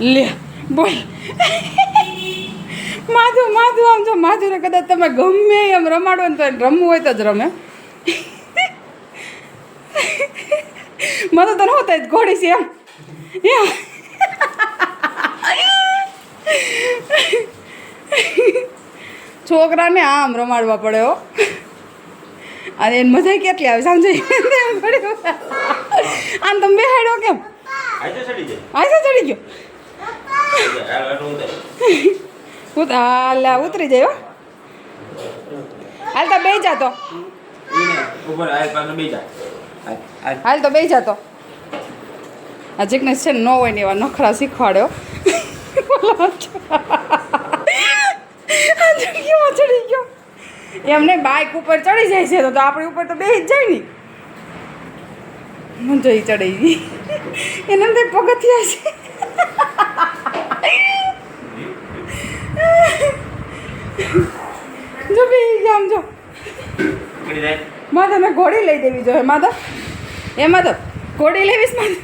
લે બોલ. માધુ માધુ આમ જો માધુને કદાચ તમે ગમે એમ રમાડો ને તો રમવું હોય તો જ રમે. માધુ તને હોતા જ ઘોડી છે એમ. એમ. છોકરાને આમ રમાડવા પડે હો. અને એની મજા કેટલી આવે પડ્યો. આમ તમે બેહાડ્યો કેમ? આજે ચડી ગયો આ આટલું ઉતરે. ઉત હાલ ઉતરી જાય હાલ તો બે જાતો. હાલ, તો બે જાતો આ જિગ્નેશ છે ને હોય ને એવા નખરા શીખવાડ્યો ચડી ગયો. એમને બાઇક ઉપર ચડી જાય છે તો આપણી ઉપર તો બે જ જાય ને. મજા ચડી. ગઈ એને પગથિયા છે. જો બે આમ જો જાય. મેં ઘોડી લઈ દેવી જોઈએ માધવ એ માધવ ઘોડી લેવીશ માધવ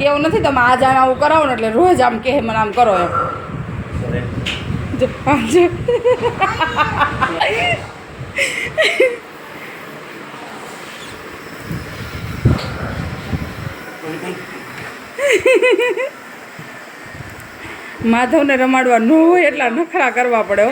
એવું નથી તમે આ જાણે આવું કરાવો ને એટલે રોજ આમ કે મને આમ કરો એમ જો જો માધવને રમાડવા ન હોય એટલા નખરા કરવા પડે.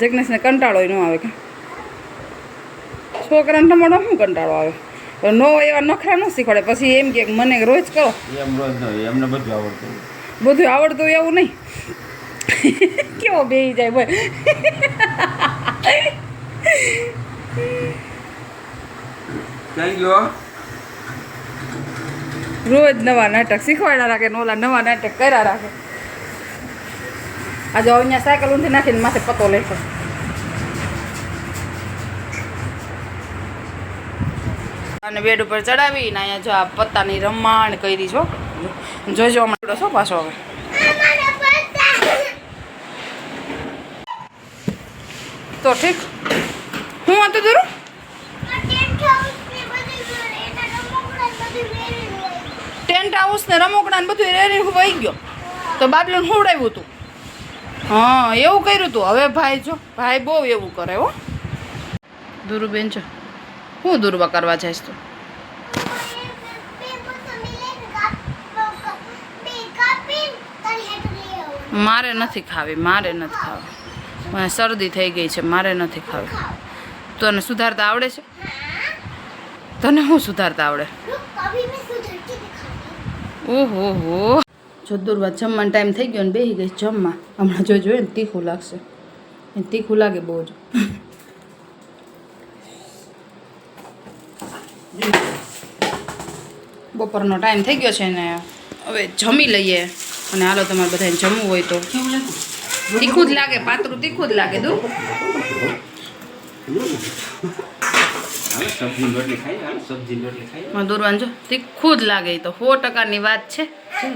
જગનેશને કંટાળો ન આવે કે. છોકરાને રમાડો શું કંટાળો આવે? નો એવા નખરા ન શીખવાડે. પછી એમ કે મને રોજ કરો. એમ રોજ એમને બધું આવડતું બધું આવડતું એવું નહીં. કેવો બેહી જાય બોલ. રોજ નવા નાટક શીખવાડ્યા રાખે, ને ઓલા નવા નાટક કર્યા રાખે. આજે અહીંયા સાયકલ ઊંધી નાખીને માથે પતો લેશો. અને બેડ ઉપર ચડાવીને અહીંયા જો આ પત્તાની રમાણ કરી છો. જોજો હમણાં છો પાછો હવે. તો ઠીક હું હતું દૂર ટેન્ટ હાઉસ ને બધું રેડી વહી ગયો. તો બાબલુને હુવડાવ્યું હતું હા એવું કર્યું હતું હવે ભાઈ જો ભાઈ બહુ એવું કરે હો. દુરુબેન જો હું દુર્વા કરવા જઈશ તું. મારે નથી ખાવી મારે નથી ખાવી. મને શરદી થઈ ગઈ છે મારે નથી ખાવી. તને સુધારતા આવડે છે? તને હું સુધારતા આવડે? ઓહો હો જો દુર્વા જમવાનો ટાઈમ થઈ ગયો ને બેસી ગઈ જમવા. હમણાં જો જોઈએ ને તીખું લાગશે. એને તીખું લાગે બહુ જ. બપોરનો ટાઈમ થઈ ગયો છે ને હવે જમી લઈએ. અને હાલો તમારે બધાને જમવું હોય તો. તીખું જ લાગે, પાતળું તીખું જ લાગે હાલો સબ્જી રોટલી ખાઈ હાલો સબ્જી રોટલી ખાઈ માં દોરવાન જો તીખું જ લાગે તો સો ટકાની વાત છે.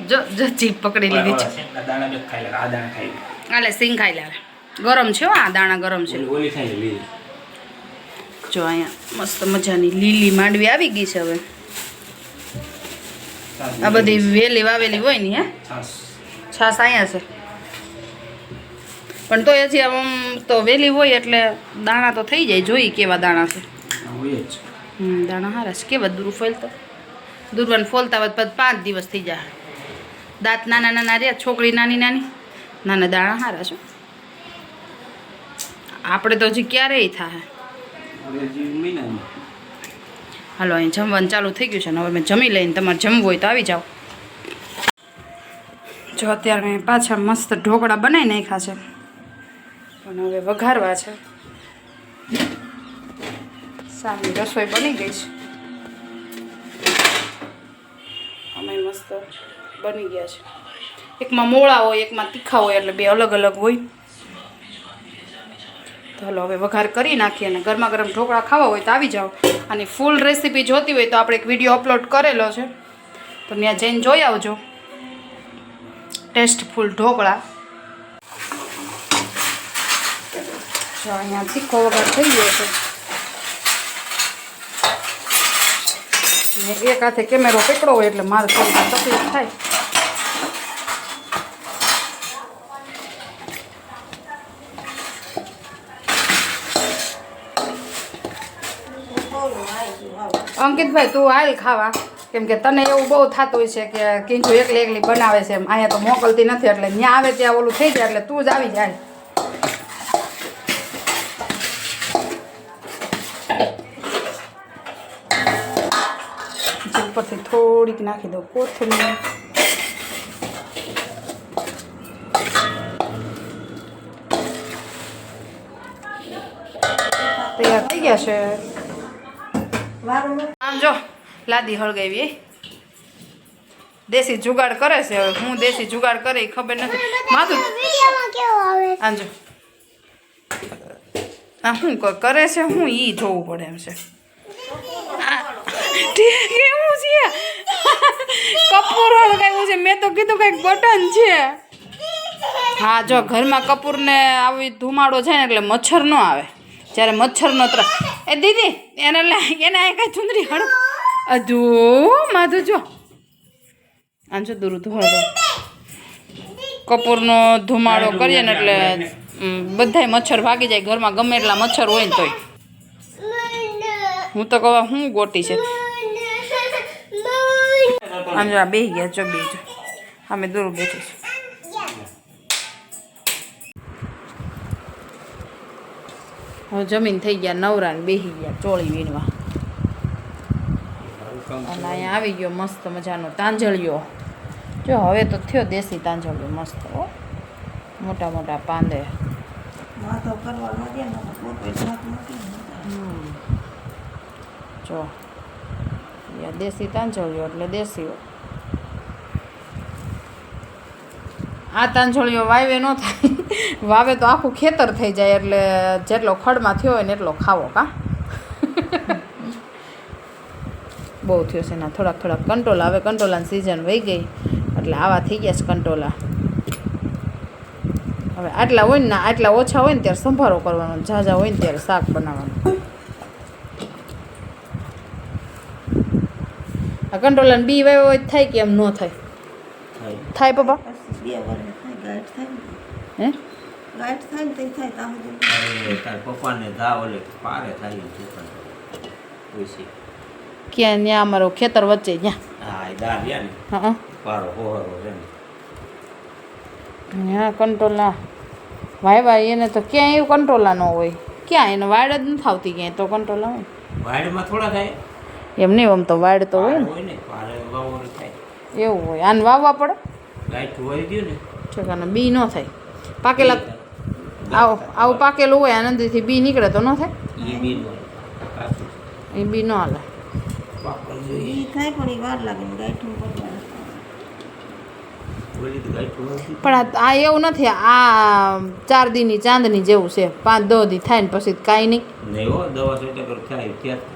જો જો જીભ પકડી લીધી છે. દાણા બે ખાઈ લે આ દાણા ખાઈ લે. આલે સિંગ ખાઈ લાવે ગરમ છે હો આ દાણા ગરમ છે. ઓલી- ઓલી ખાઈ લે જો અહીંયા મસ્ત મજાની લીલી માંડવી આવી ગઈ છે હવે. આ બધી વેલી વાવેલી હોય ને હે. છાસ. અહીંયા છે. પણ તો હજી આમ તો વેલી હોય એટલે દાણા તો થઈ જાય જોઈ કેવા દાણા છે. હોય જ. દાણા હારા છે. કેવા દૂર ફોલતો? દૂરવાન ફોલતા હોત પછી પાંચ દિવસ થઈ જાય દાંત નાના નાના રહ્યા છોકરી નાની નાની. નાના દાણા હારા છે. આપણે તો હજી ક્યારેય થાય. હાલો અહીં જમવાનું ચાલુ થઈ ગયું છે. ને હવે મેં જમી લઈને તમારે જમવું હોય તો આવી જાઓ. જો અત્યારે પાછા મસ્ત ઢોકળા બનાવી નાખ્યા છે. પણ હવે વઘારવા છે. સારી રસોઈ બની ગઈ છે. અમે મસ્ત બની ગયા છે. એકમાં મોળા હોય એકમાં તીખા હોય એટલે બે અલગ અલગ હોય. તો હાલો હવે વઘાર કરી નાખીએ અને ગરમા ગરમ ઢોકળા ખાવા હોય તો આવી જાઓ. અને ફૂલ રેસીપી જોતી હોય તો આપણે એક વીડિયો અપલોડ કરેલો છે. તો ત્યાં જઈને જોઈ આવજો. ટેસ્ટફુલ ઢોકળા. જો અહીંયા તીખો વઘાર થઈ ગયો છે. ને એક હાથે કેમેરો પકડો હોય એટલે મારે થોડી તકલીફ થાય. અંકિતભાઈ, તું હાલ ખાવા. કેમ કે તને એવું બહુ થતું હોય છે કે કિંજુ એકલી એકલી બનાવે છે એમ. અહીંયા તો મોકલતી નથી, એટલે ત્યાં આવે ત્યાં ઓલું થઈ જાય, એટલે તું જ આવી જાય. થોડીક નાખી દો કોથમીર. તૈયાર થઈ ગયા છે. આમ જો, લાદી હળગાવી દેશી જુગાડ કરે છે હવે. હું દેશી જુગાડ કરે ખબર નથી. માધુ આમ આ શું કરે છે? હું ઈ જોવું પડે એમ છે. આ, ઠીક, કેવું છે કપૂર હળગાવ્યું છે? મેં તો કીધું કંઈક બટન છે. હા જો ઘરમાં કપૂરને આવી ધુમાડો છે ને એટલે મચ્છર ન આવે. જ્યારે મચ્છરનો ત્રાસ એ દીદી એને લે એને આ કાંઈ ચુંદરી હળ. અધુ માધુ જો. આમ જો દૂર ધુમાડો. કપૂરનો ધુમાડો કરીએ ને એટલે બધાય મચ્છર ભાગી જાય. ઘરમાં ગમે એટલા મચ્છર હોય ને તોય. હું તો કહું હું ગોટી છે? આમ જો બેહી ગયા જો બે જો અમે દૂર બેઠી હવે જમીન થઈ ગયા નવરા ને બેસી ગયા ચોળી વીણવા. અને અહીંયા આવી ગયો મસ્ત મજાનો તાંજળિયો. જો હવે તો થયો દેશી તાંજળિયો મસ્ત હો. મોટા મોટા પાંદે. જો. યા દેશી તાંજળીઓ એટલે દેશીઓ. આ તાંજળિયો વાવે ન થાય. વાવે તો આખું ખેતર થઈ જાય એટલે જેટલો ખડમાં થયો હોય ને એટલો ખાવો કા. બહુ થયો છે એના થોડાક થોડાક કંટોલા. હવે કંટોલાની સિઝન વહી ગઈ એટલે આવા થઈ ગયા છે કંટોલા. હવે આટલા હોય ને, આટલા ઓછા હોય ને ત્યારે સંભારો કરવાનો, ઝાઝા હોય ને ત્યારે શાક બનાવવાનું. આ કંટ્રોલાને બી વાય હોય થાય કે એમ ન થાય? થાય. પપ્પા? હે? ગાંઠ થાય ને થાય તાર પપ્પાને દા ઓલે પારે થાય છે ક્યાં ત્યાં અમારો ખેતર વચ્ચે ત્યાં હા એ દા રહ્યા ને. હા પારો હોહરો છે ને. હા કંટ્રોલા વાયવા એને તો ક્યાંય એવું કંટ્રોલા ન હોય. ક્યાં એને વાડ જ નથી આવતી ક્યાંય તો કંટ્રોલ હોય વાડમાં થોડા થાય. એમ નહીં આમ તો વાડ તો હોય ને એવું હોય. આને વાવવા પડે? ઠેકાને બી ન થાય. પાકેલા આવો આવું પાકેલું હોય આનંદથી બી નીકળે તો ન થાય? એ બી નો હાલે પણ આ- આ એવું નથી આ ચાર દીની ચાંદની જેવું છે. પાંચ દો દી થાય ને પછી કાંઈ નહીં. દવા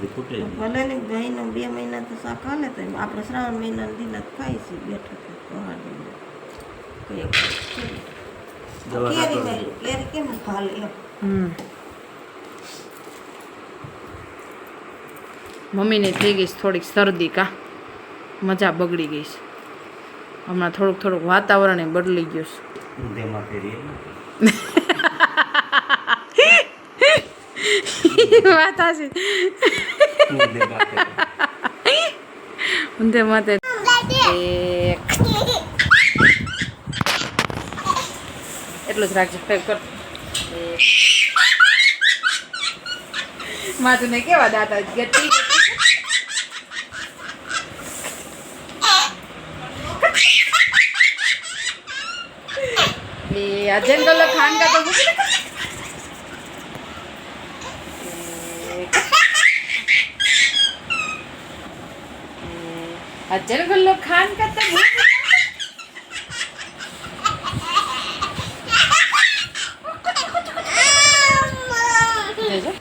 જ નહીં. ભલે ને મહિનો બે મહિના તો શાક હાલે તો આપણે શ્રાવણ મહિનાના દિના ખાઈ છીએ બેઠા કેમ હાલે એમ? મમ્મીને થઈ ગઈ થોડીક શરદી કા. મજા બગડી ગઈ છે. હમણાં થોડુંક થોડુંક વાતાવરણ બદલી ગયું છે. વાત આ ફેરીએ. ઊંધે માથે એક એટલું જ રાખજો ફેર કર માથું ને કેવા દાતા ગતિ એ આ જંગલ ખાનકા તો મૂકી કા તો મૂકી દે. જોજો.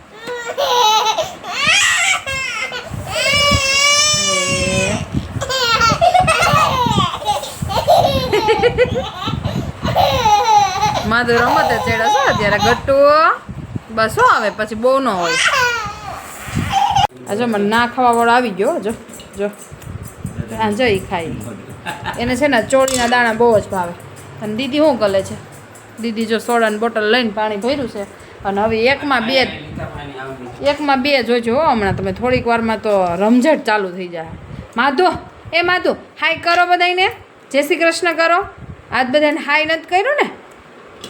માધુ રમત જ ચડ્યો છો અત્યારે ગટ્ટુ, બસ શું આવે, પછી બહુ ન હોય આ જો, મને ના ખાવા વાળો આવી ગયો જો જો હા જો ખાઈ. એને છે ને ચોળીના દાણા બહુ જ ભાવે. અને દીદી શું કરે છે? દીદી જો સોડાની બોટલ લઈને પાણી ભર્યું છે. અને હવે એકમાં બે એકમાં બે જોજો હો હમણાં તમે થોડીક વારમાં તો રમઝટ ચાલુ થઈ જાય. માધો એ માધો હાય કરો બધાને જય શ્રી કૃષ્ણ કરો. આજ બધાને હાય નથી કર્યું ને?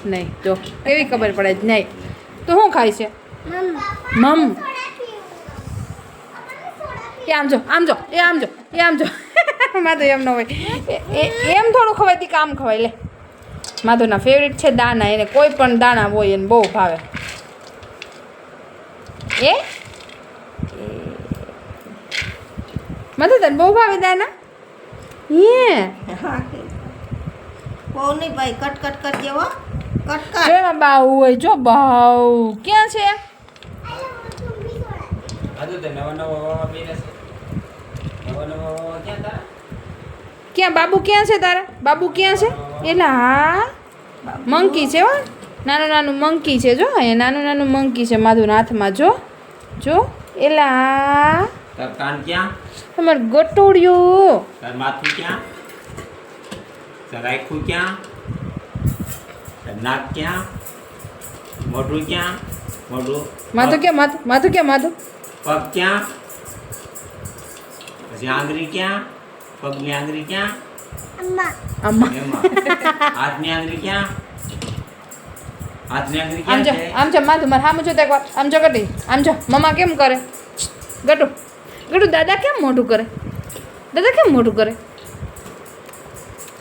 નહીં જો કેવી ખબર પડે જ નહીં. તો શું ખાય છે? મમ. એ આમ જો આમ જો એ આમ જો. એ આમ જો. માધુ એમ ન હોય. એ- એ- એમ થોડું ખવાય તી કામ ખવાય. લે. માધુના ફેવરિટ છે દાણા એને કોઈ પણ દાણા હોય એને બહુ ભાવે. એ? માધુ તને બહુ ભાવે દાણા? હે. બહુ નહીં ભાઈ કટ કટ કરજે હો. Cut cut. બાવ હોય? જો બાવ ક્યાં છે? આજે તે નવા નવા વાવા છે. નવા નવા વાવા ક્યાં બાબુ ક્યાં છે તારા? બાબુ ક્યાં છે? એલા હા મંકી છે હો. નાનું નાનું મંકી છે જો એ નાનું નાનું મંકી છે માધુના હાથમાં જો. જો એલા તાર કાન ક્યાં? તમાર ગટોડિયું તાર માથું ક્યાં? તાર આખું ક્યાં? તાર નાક ક્યાં? મોઢું ક્યાં? મોઢું માથું ક્યાં? માથું માથું ક્યાં? માથું. પગ ક્યાં? આંગળી ક્યાં પગની આંગળી ક્યાં આમાં એમાં હાથની આંગળી ક્યાં હાથની આંગળી આમ ક્યાં જો છે આમ જો માથું મારે સામું જો તો એકવાર આમ જો ગટી આમ જો મમ્મા કેમ કરે ગટુ ગટુ દાદા કેમ મોઢું કરે દાદા કેમ મોઢું કરે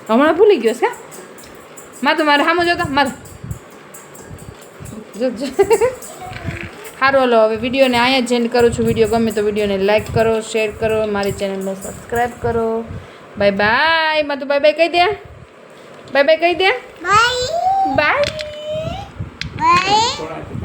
હમણાં ભૂલી ગયો છે માથું મારે સામું જોતા માથું જો જો સારું હલો હવે વિડીયોને અહીંયા જ એન્ડ કરું છું. વીડિયો ગમે તો વિડીયોને લાઈક કરો શેર કરો મારી ચેનલને સબસ્ક્રાઈબ કરો. બાય બાય માતું બાય બાય કહી દે. બાય બાય કહી દે. બાય થોડાક